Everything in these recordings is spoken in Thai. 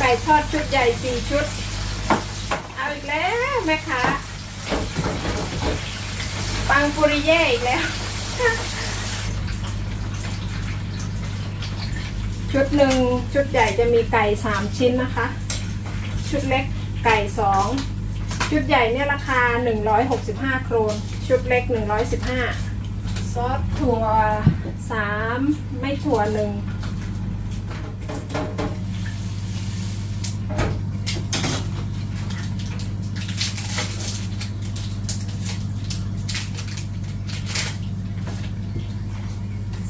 ไก่ทอดชุดใหญ่สี่ชุด เอาอีกแล้วแม่ค้าปังปุริเย่อีกแล้ว ชุดหนึ่งชุดใหญ่จะมีไก่สามชิ้นนะคะ ชุดเล็กไก่สองชุดใหญ่เนี่ยราคา 165 โครน ชุดเล็ก 115 ซอสถั่วสามไม่ถั่วหนึ่ง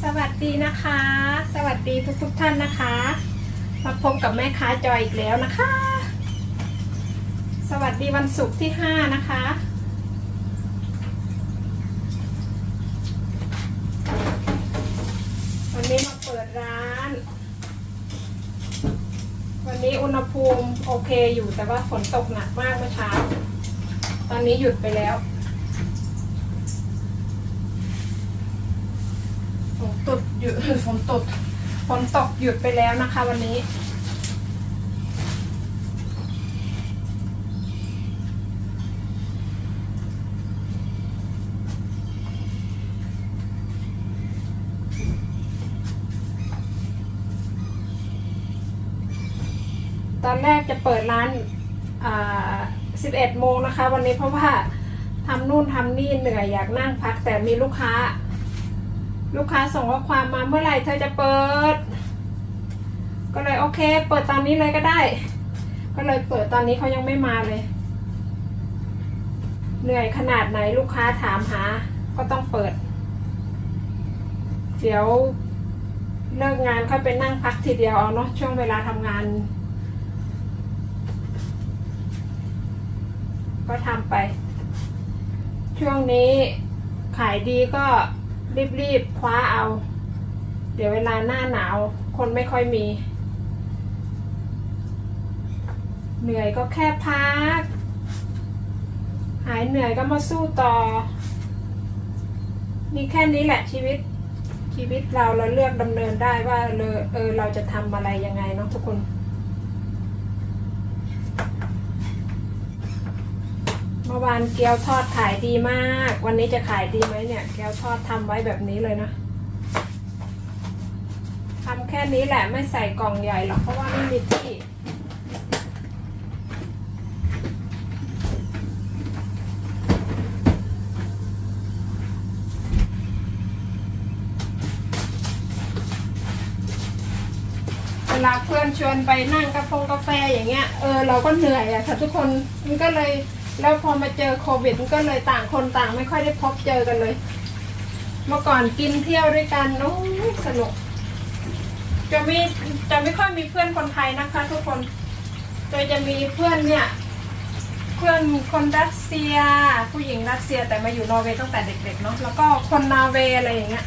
สวัส ดีนะคะ สวัสดีทุกทุกท่านนะคะ มาพบกับแม่ค้าจอยอีกแล้วนะคะ สวัสดีวันศุกร์ที่5นะคะ วันนี้มาเปิดร้าน วันนี้อุณหภูมิโอเคอยู่แต่ว่าฝนตกหนักมากเมื่อเช้า ตอนนี้หยุดไปแล้ว ฝน ตกหยุดฝนตกฝนตกหยุดไปแล้วนะคะวันนี้ ตอนแรกจะเปิดร้าน11โมงนะคะ วันนี้เพราะว่าทำนู่นทำนี่เหนื่อยอยากนั่งพักแต่มีลูกค้า ลูกค้าส่งข้อความมาเมื่อไหร่เธอจะเปิด ก็เลยโอเค เปิดตอนนี้เลยก็ได้ ก็เลยเปิดตอนนี้เขายังไม่มาเลย เหนื่อยขนาดไหนลูกค้าถามหา ก็ต้องเปิด เดี๋ยวเลิกงานค่อยไปนั่งพักทีเดียวเอาเนาะช่วงเวลาทำงาน ก็ทำไป ช่วงนี้ขายดีก็ รีบๆคว้าเอา เดี๋ยวเวลาหน้าหนาว คนไม่ค่อยมี เหนื่อยก็แค่พัก หายเหนื่อยก็มาสู้ต่อมีแค่นี้แหละชีวิตชีวิตเราเราเลือกดำเนินได้ว่าเออเออเราจะทำอะไรยังไงเนาะทุกคน มื่อวานเกี๊ยวทอดขายดีมาก วันนี้จะขายดีไหมเนี่ย เกี๊ยวทอดทำไว้แบบนี้เลยนะทำแค่นี้แหละไม่ใส่กล่องใหญ่หรอกเพราะว่าไม่มีที่เวลาเพื่อนชวนไปนั่งกาแฟกาแฟอย่างเงี้ย เออเราก็เหนื่อยอะค่ะทุกคน มันก็เลย แล้วพอมาเจอโควิดมันก็เลยต่างคนต่างไม่ค่อยได้พบเจอกันเลย เมื่อก่อนกินเที่ยวด้วยกันโอ้สนุก จะมีจะไม่ค่อยมีเพื่อนคนไทยนะคะ ทุกคนจะจะมีเพื่อนเนี่ย เพื่อนคนรัสเซีย ผู้หญิงรัสเซียแต่มาอยู่นอร์เวย์ตั้งแต่เด็กๆเนาะแล้วก็คนนอร์เวย์อะไรอย่างเงี้ย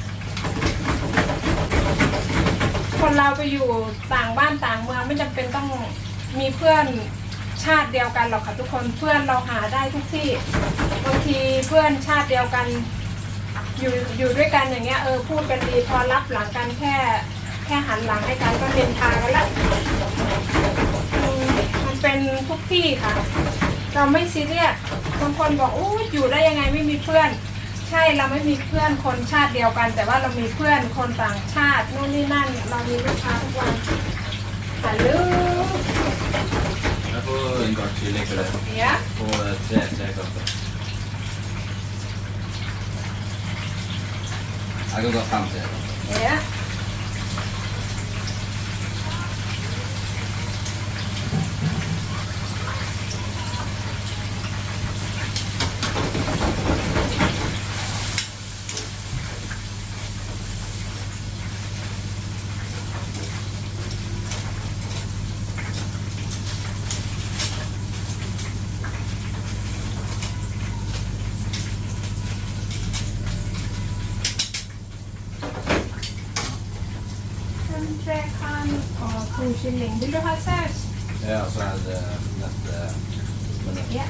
คนเราไปอยู่ต่างบ้านต่างเมืองไม่จำเป็นต้องมีเพื่อน ชาติเดียวกันหรอกค่ะทุกคนเพื่อนเราหาได้ทุกที่บางทีเพื่อนชาติเดียวกัน อยู่อยู่ด้วยกันอย่างเงี้ยเออพูดกันดีพอรับหลังกันแค่แค่หันหลังให้กันก็เดินทางกันละอืมมันเป็นทุกที่ค่ะ เราไม่ซีเรียสบางคนบอกอู้อยู่ได้ยังไงไม่มีเพื่อน ใช่เราไม่มีเพื่อนคนชาติเดียวกัน แต่ว่าเรามีเพื่อนคนต่างชาตินู่นนี่นั่น เรามีลูกค้าทุกวันฮัลโหล på en gang tvillingklær ja. på tre trekanter. Jeg kan ta fem trekanter. Ja. en trekant og to kylling. Vil du ha saus? Ja, så er det eh, dette. Eh, ja.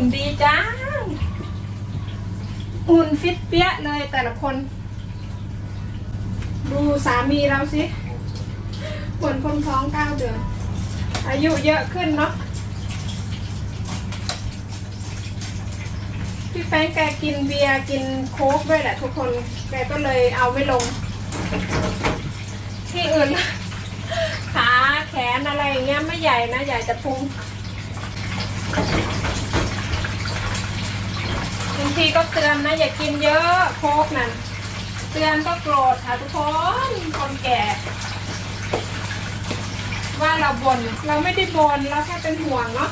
หุ่นดีจังหุ่นฟิตเปี้ยเลยแต่ละคน ดูสามีเราสิเหมือนคนท้องเก้าเดือน อายุเยอะขึ้นเนาะพี่แป้งแกกินเบียร์กินโค้กด้วยแหละทุกคนแกก็เลยเอาไม่ลง ที่อื่นขาแขนอะไรอย่างเงี้ยไม่ใหญ่นะ ใหญ่แต่พุงบาง ทีก็เตือนนะอย่ากินเยอะโคกนั่นเตือนก็โกรธค่ะทุกคนคนแก่ ว่าเราบน่นเราไม่ได้บน่นเราแค่เป็นห่วงเนาะ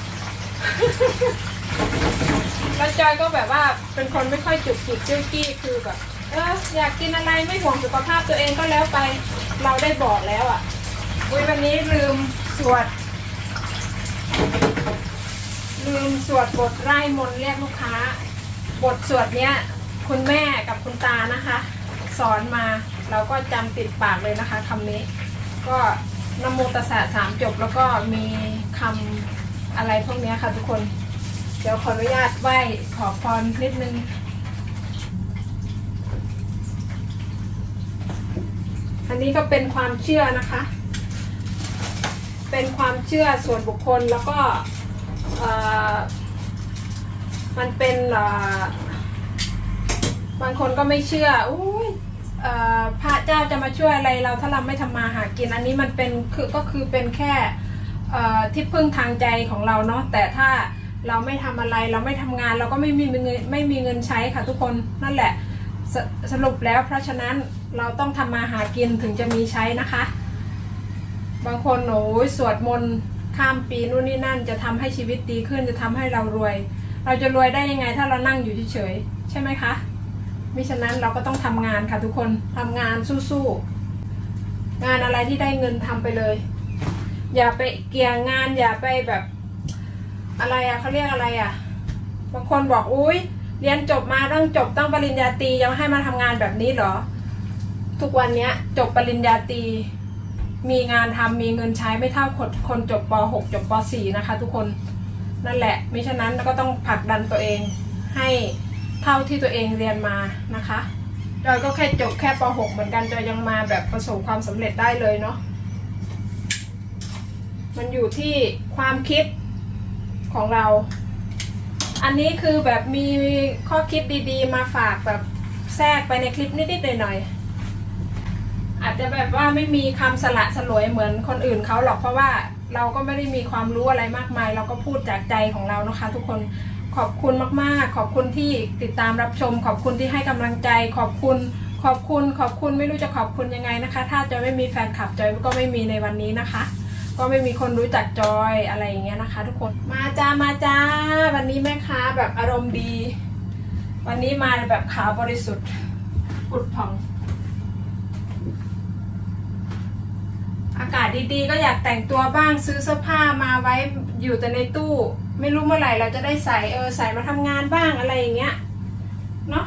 แล้วจอยก็แบบว่าเป็นคนไม่ค่อยจุกจิกจิ้วจี้คือแบบเอออยากกินอะไรไม่ห่วงสุขภาพตัวเองก็แล้วไป เราได้บอกแล้วอะ่ะอุ้ยวันนี้ลืมสวด ลืมสวดบทไร่มนเรียกลูกค้า บทสวดเนี้ยคุณแม่กับคุณตานะคะ สอนมาเราก็จำติดปากเลยนะคะคำนี้ ก็นะโมตัสสะสามจบแล้วก็มีคำอะไรพวกเนี้ยค่ะทุกคน เดี๋ยวขออนุญาตไหว้ขอพรนิดนึง อันนี้ก็เป็นความเชื่อนะคะ เป็นความเชื่อส่วนบุคคลแล้วก็เอ่อ มันเป็นอ่อบางคนก็ไม่เชื่ออุ้ยพระเจ้าจะมาช่วยอะไรเราถ้าเราไม่ทำมาหากินอันนี้มันเป็นคือก็คือเป็นแค่ที่พึ่งทางใจของเราเนาะแต่ถ้าเราไม่ทำอะไรเราไม่ทำงานเราก็ไม่มีเงินไม่มีเงินใช้ค่ะทุกคนนั่นแหละสสรุปแล้วเพราะฉะนั้นเราต้องทำมาหากินถึงจะมีใช้นะคะ บางคนโอ้ยสวดมนต์ข้ามปีนู่นนี่นั่นจะทำให้ชีวิตดีขึ้นจะทำให้เรารวย เราจะรวยได้ยังไงถ้าเรานั่งอยู่เฉยๆใช่ไหมคะมิฉะนั้นเราก็ต้องทำงานค่ะทุกคนทำงานสู้ๆงานอะไรที่ได้เงินทำไปเลย อย่าไปเกี่ยงงานอย่าไปแบบ อะไรอะเขาเรียกอะไรอะบางคนบอกอุ้ยเรียนจบมาต้องจบต้องปริญญาตรียังให้มาทำงานแบบนี้เหรอ ทุกวันเนี้ยจบปริญญาตรีมีงานทำมีเงินใช้ไม่เท่าคนคนจบป .6 จบป .4 นะคะ ทุกคน นั่นแหละมิฉะนั้นเราก็ต้องผลักดันตัวเองให้เท่าที่ตัวเองเรียนมานะคะจอยก็แค่จบแค่ป .6 เหมือนกันจอยยังมาแบบประสบความสำเร็จได้เลยเนาะมันอยู่ที่ความคิดของเรา อันนี้คือแบบมีข้อคิดดีๆ มาฝากแบบแทรกไปในคลิปนิดๆหน่อยๆอาจจะแบบว่าไม่มีคำสละสลวยเหมือนคนอื่นเขาหรอกเพราะว่า เราก็ไม่ได้มีความรู้อะไรมากมาย เราก็พูดจากใจของเรานะคะ ทุกคนขอบคุณมากๆ ขอบคุณที่ติดตามรับชม ขอบคุณที่ให้กำลังใจ ขอบคุณ ขอบคุณ ขอบคุณไม่รู้จะขอบคุณยังไงนะคะ ถ้าจะไม่มีแฟนคลับจอยก็ไม่มีในวันนี้นะคะ ก็ไม่มีคนรู้จักจอยอะไรอย่างเงี้ยนะคะ ทุกคนมาจ้ามาจ้า วันนี้แม่ค้าแบบอารมณ์ดี วันนี้มาแบบขาวบริสุทธิ์อุดผ่อง อากาศดีๆ ก็อยากแต่งตัวบ้างซื้อเสื้อผ้ามาไว้อยู่แต่ในตู้ ไม่รู้เมื่อไหร่เราจะได้ใส่เออใส่มาทำงานบ้างอะไรอย่างเงี้ยเนาะ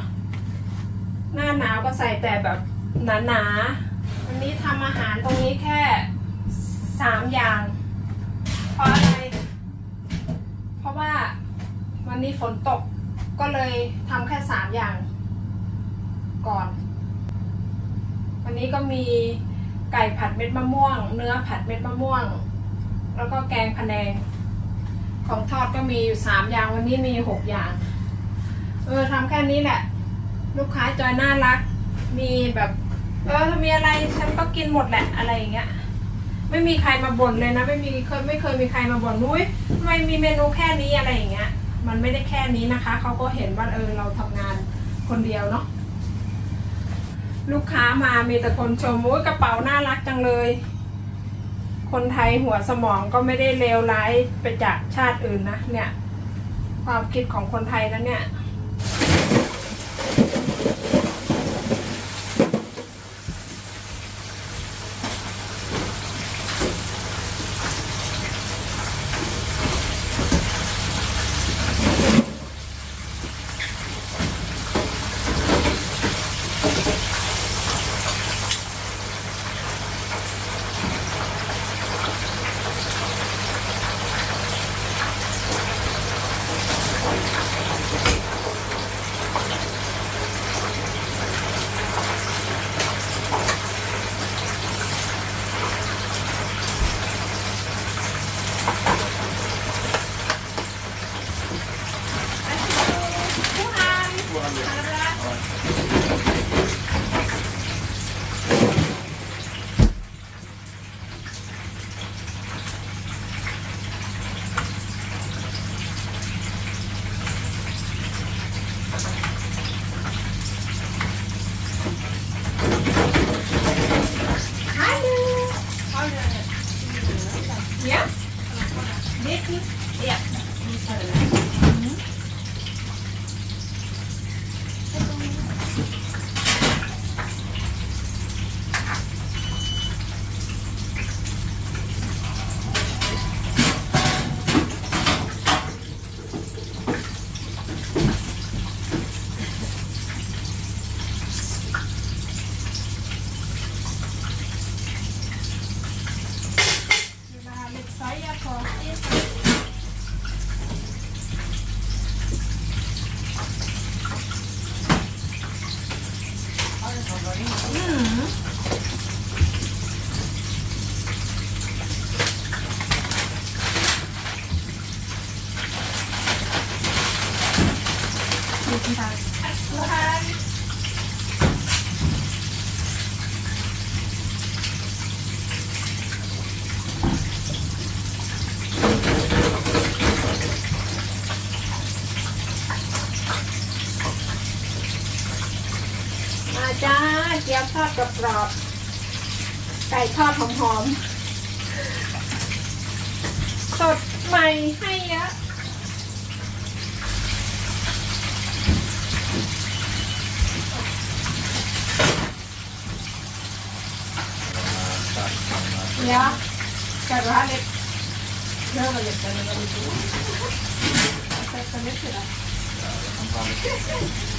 หน้าหนาวก็ใส่แต่แบบหนาๆวันนี้ทำอาหารตรงนี้แค่สามอย่าง เพราะอะไร เพราะว่าวันนี้ฝนตกก็เลยทำแค่สามอย่างก่อน วันนี้ก็มี ไก่ผัดเม็ดมะม่วง เนื้อผัดเม็ดมะม่วง แล้วก็แกงพะแนง ของทอดก็มีอยู่สามอย่างวันนี้มีหกอย่าง เออทำแค่นี้แหละ ลูกค้าจอยน่ารัก มีแบบ เออถ้ามีอะไรฉันก็กินหมดแหละอะไรอย่างเงี้ยไม่มีใครมาบ่นเลยนะไม่มีเคยไม่เคยมีใครมาบ่นนุ้ยทำไมมีเมนูแค่นี้อะไรอย่างเงี้ย มันไม่ได้แค่นี้นะคะเขาก็เห็นว่าเออเราทำงานคนเดียวเนาะ ลูกค้ามามีแต่คนชมโอ้ยกระเป๋าน่ารักจังเลย คนไทยหัวสมองก็ไม่ได้เลวร้ายไปจากชาติอื่นนะเนี่ย ความคิดของคนไทยนะเนี่ย Wirklich? Ja. ามทอดกรอบๆไก่ทอดหอมๆ สดใหม่ให้เยอะเดี๋ยวจะร้าเล็กเริ่มเล็กกันแล้วดูใส่เล็กเสร็จแล้ว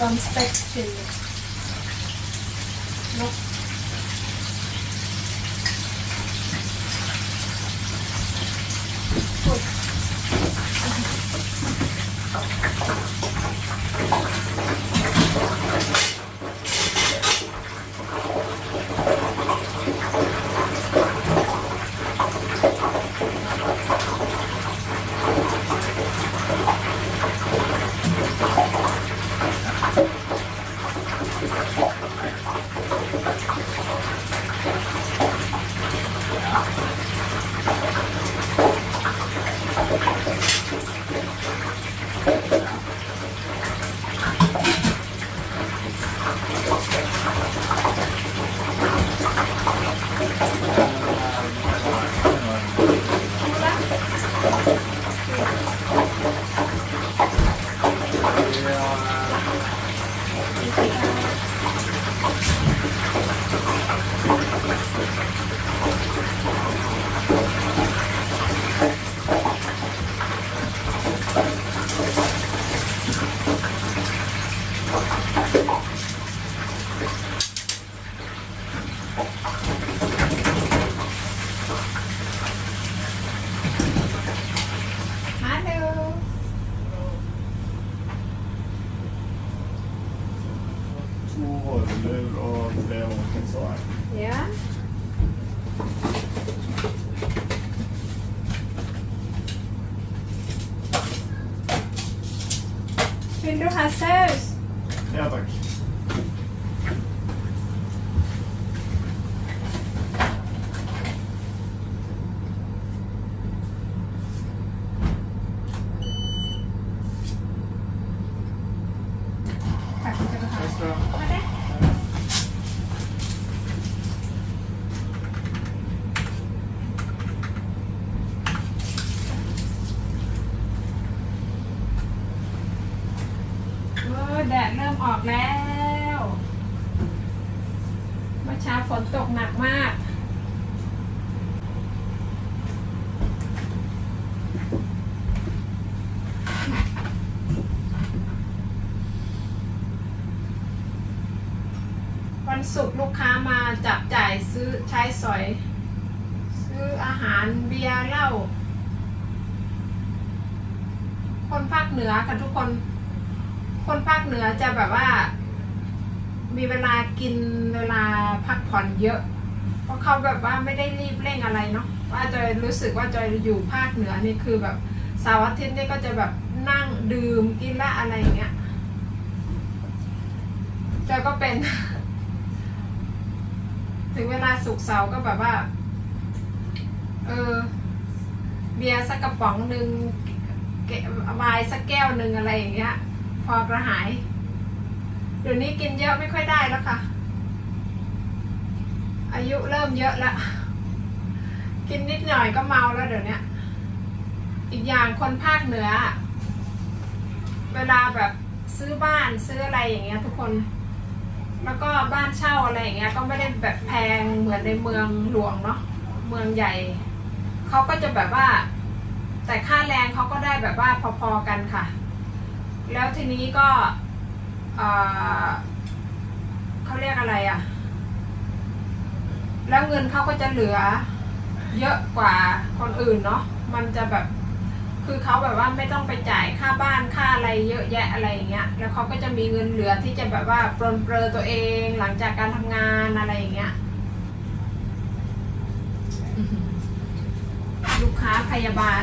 from spectators. วันศุกร์ลูกค้ามาจับจ่ายซื้อใช้สอย ซื้ออาหารเบียร์เหล้าคนภาคเหนือค่ะทุกคน คนภาคเหนือจะแบบว่า มีเวลากินเวลาพักผ่อนเยอะ เพราะเขาแบบว่าไม่ได้รีบเร่งอะไรเนาะว่าจอยรู้สึกว่าจอยอยู่ภาคเหนือนี่คือแบบสาร์อาทิตย์นี่ก็จะแบบนั่งดื่มกินละอะไรอย่างเงี้ยแต่ก็เป็น ถึงเวลาสุกเสาร์ก็แบบว่า เออ เบียร์สักกระป๋องหนึ่งเกวายสักแก้วหนึ่งอะไรอย่างเงี้ย พอกระหายเดี๋ยวนี้กินเยอะไม่ค่อยได้แล้วค่ะ อายุเริ่มเยอะแล้ว กินนิดหน่อยก็เมาแล้วเดี๋ยวนี้อีกอย่างคนภาคเหนือ เวลาแบบซื้อบ้านซื้ออะไรอย่างเงี้ยทุกคน แล้วก็บ้านเช่าอะไรอย่างเงี้ยก็ไม่ได้แบบแพงเหมือนในเมืองหลวงเนาะเมืองใหญ่เขาก็จะแบบว่า แต่ค่าแรงเขาก็ได้แบบว่าพอๆกันค่ะ แล้วทีนี้ก็เขาเรียกอะไรอะ่ะ แล้วเงินเขาก็จะเหลือเยอะกว่าคนอื่นเนาะมันจะแบบ คือเขาแบบว่าไม่ต้องไปจ่ายค่าบ้านค่าอะไรเยอะแยะอะไรอย่างเงี้ย แล้วเขาก็จะมีเงินเหลือที่จะแบบว่าปรนเปรอตัวเองหลังจากการทำงานอะไรอย่างเงี้ย ลูกค้าพยาบาล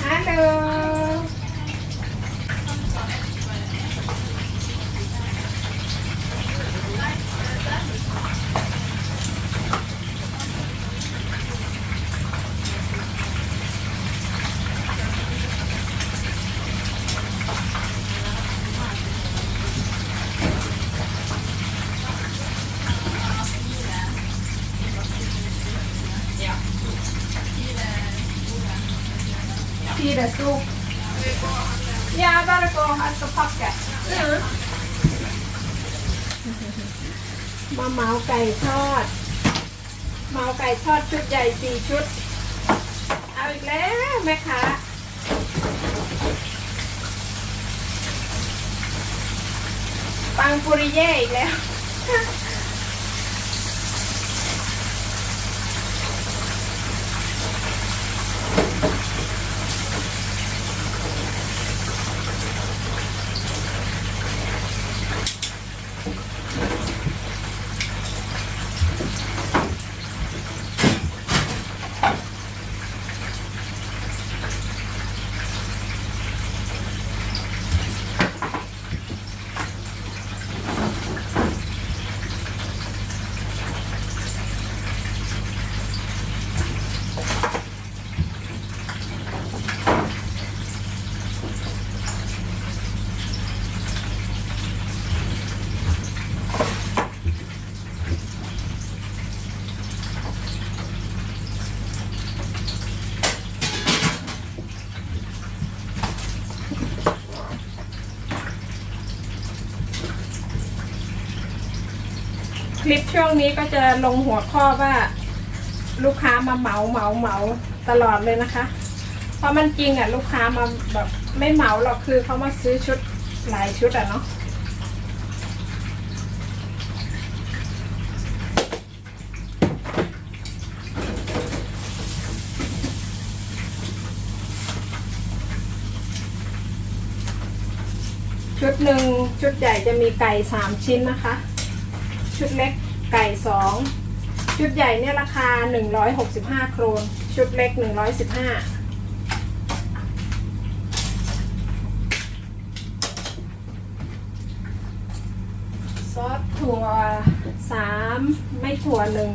ฮัลโหล Peter soup. Yeah, I gotta go at the pocket. มาเหมาไก่ทอด เหมาไก่ทอดชุดใหญ่สี่ชุด เอาอีกแล้วแม่ค้าปังปุริเย่อีกแล้ว ลิปช่วงนี้ก็จะลงหัวข้อว่าลูกค้ามาเหมาเหมาเหมาตลอดเลยนะคะ เพราะมันจริงอะ ลูกค้ามาแบบไม่เหมาหรอกคือเขามาซื้อชุดหลายชุดอะเนาะชุดหนึ่งชุดใหญ่จะมีไก่สามชิ้นนะคะ ชุดเล็กไก่สองชุดใหญ่เนี่ยราคา 165 โครน ชุดเล็ก 115ซอสถั่วสามไม่ถั่วหนึ่ง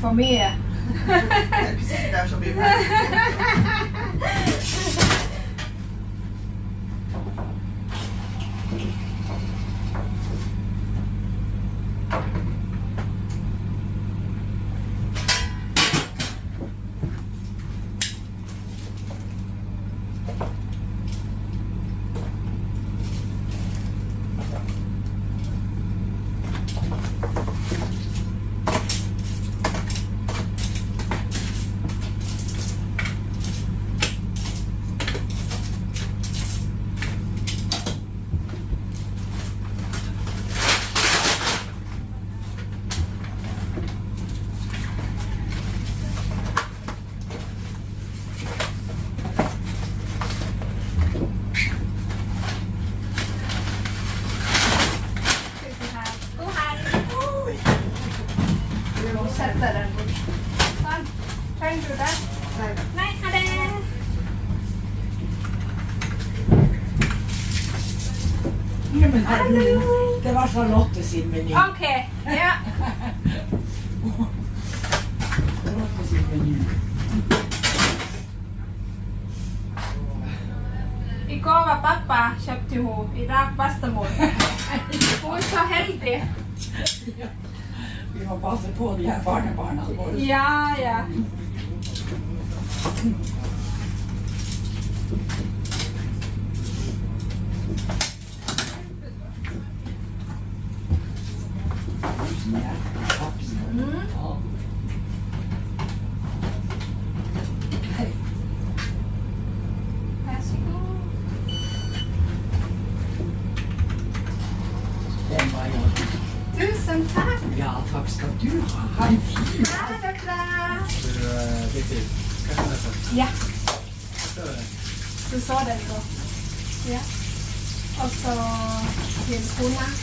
Voor meer. Charlotte sin meny. OK. Ja. Charlotte sin meny. Igår var pappa köpte ihop, idag bestemor. Hon är så heldig. Vi må passe på de her barnebarna våre. Ja, ja. Mm. Ja. Den Ja, du ha. Det, dere. Ja, du sa det. Ja. Og så til kona.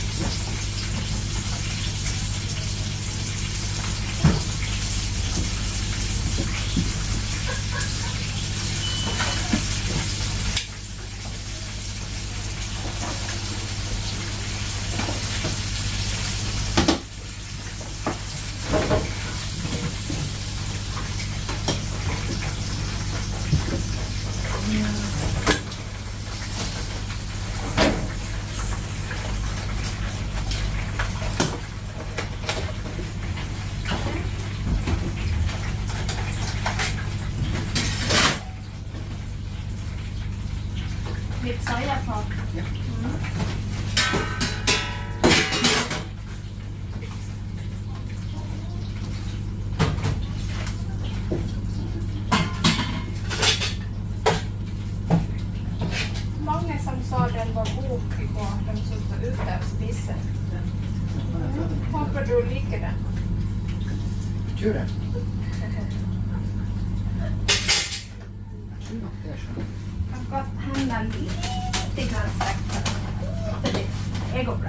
ಗೊಬ್ಬರ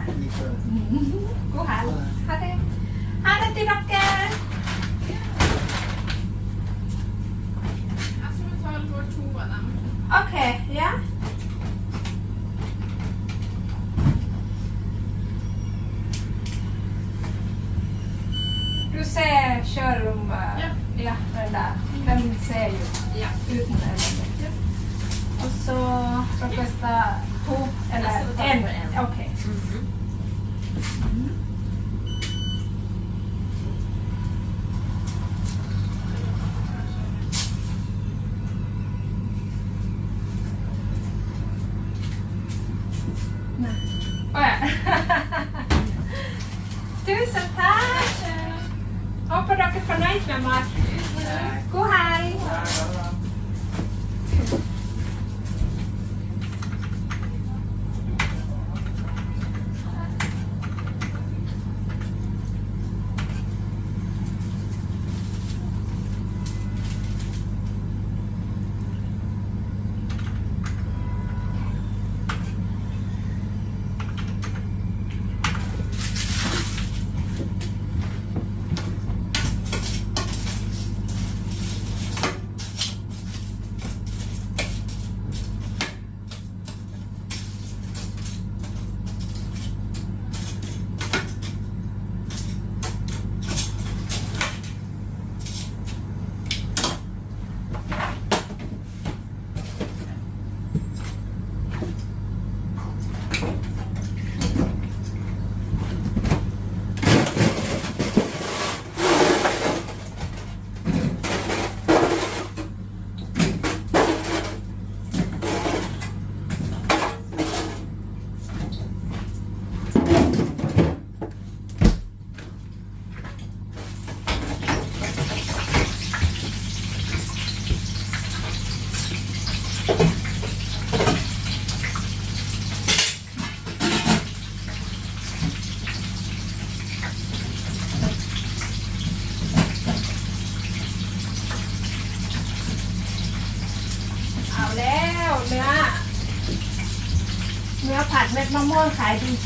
ಗೂ ಹಾಲು ಅದೇ ಹಾಲು ತಿನ್ನಕ್ಕೆ okay yeah Du ser showroom? Ja. ja den där.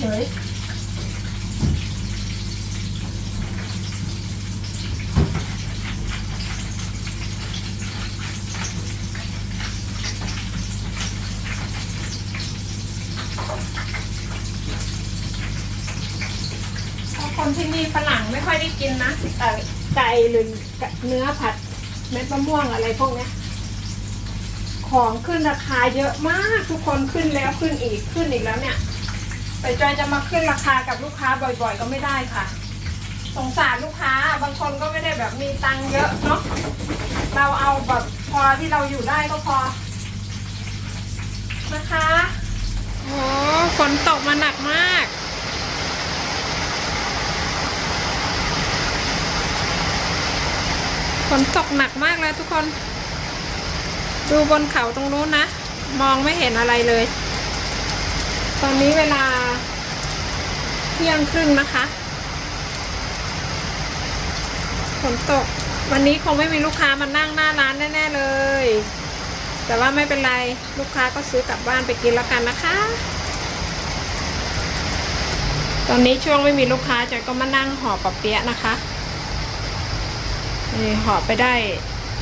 ฉยคนที่นี่ฝรั่งไม่ค่อยได้กินนะแต่ไก่หรือเนื้อผัดเม็ดมะม่วงอะไรพวกนี้ของขึ้นราคาเยอะมากทุกคนขึ้นแล้วขึ้นอีกขึ้นอีกแล้วเนี่ย แต่จอยจะมาขึ้นราคากับลูกค้าบ่อยๆ ก็ไม่ได้ค่ะ สงสารลูกค้าบางคนก็ไม่ได้แบบมีตังค์เยอะเนาะเราเอาแบบพอที่เราอยู่ได้ก็พอ นะคะโอ้ฝนตกมาหนักมาก ฝนตกหนักมากเลยทุกคน ดูบนเขาตรงนู้นนะ มองไม่เห็นอะไรเลย ตอนนี้เวลาเที่ยงครึ่งนะคะฝนตก วันนี้คงไม่มีลูกค้ามานั่งหน้าร้านแน่ๆเลย แต่ว่าไม่เป็นไรลูกค้าก็ซื้อกลับบ้านไปกินแล้วกันนะคะ ตอนนี้ช่วงไม่มีลูกค้าจอยก็มานั่งห่อปะเปี๊ยะนะคะนี่ห่อไปได้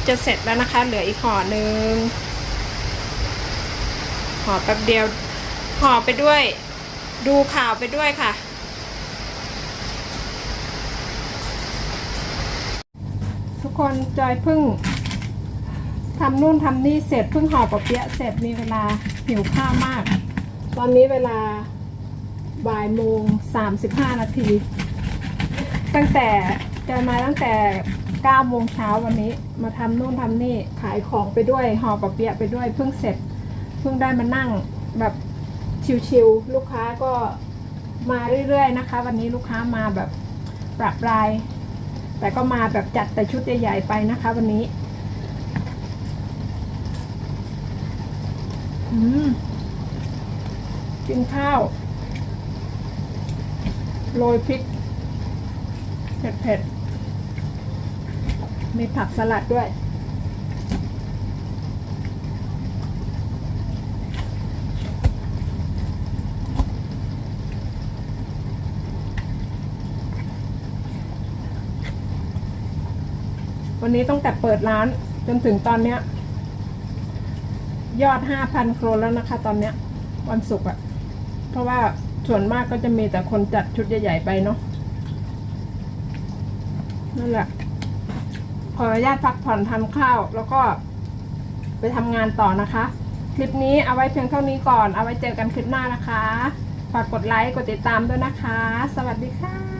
จะเสร็จแล้วนะคะ เหลืออีกห่อหนึ่งห่อแป๊บเดียว ห่อไปด้วย ดูข่าวไปด้วยค่ะ ทุกคนจอยพิ่งทำนู่นทำนี่เสร็จเพิ่งห่อปะเปี๊ยะเสร็จมีเวลาหิวข้าวมาก ตอนนี้เวลาบ่ายโมงสามสิบห้านาที ตั้งแต่จะมาตั้งแต่9โมงเช้าวันนี้ มาทำนู่นทำนี่ขายของไปด้วยห่อปะเปี๊ยะไปด้วยเพิ่งเสร็จ เพิ่งได้มานั่งแบบ ชิวๆลูกค้าก็มาเรื่อยๆนะคะ วันนี้ลูกค้ามาแบบปรับราย แต่ก็มาแบบจัดแต่ชุดใหญ่ๆไปนะคะ วันนี้ อืมกินข้าว โรยพริกเผ็ดๆมีผักสลัดด้วย วันนี้ตั้งแต่เปิดร้านจนถึงตอนเนี้ย ยอดห้าพันโครนแล้วนะคะ ตอนเนี้ย วันศุกร์อะเพราะว่าส่วนมากก็จะมีแต่คนจัดชุดใหญ่ๆไปเนาะนั่นแหละ ขออนุญาตพักผ่อนทานข้าว แล้วก็ไปทำงานต่อนะคะ คลิปนี้เอาไว้เพียงเท่านี้ก่อน เอาไว้เจอกันคลิปหน้านะคะ ฝากกดไลค์ กดติดตามด้วยนะคะ สวัสดีค่ะ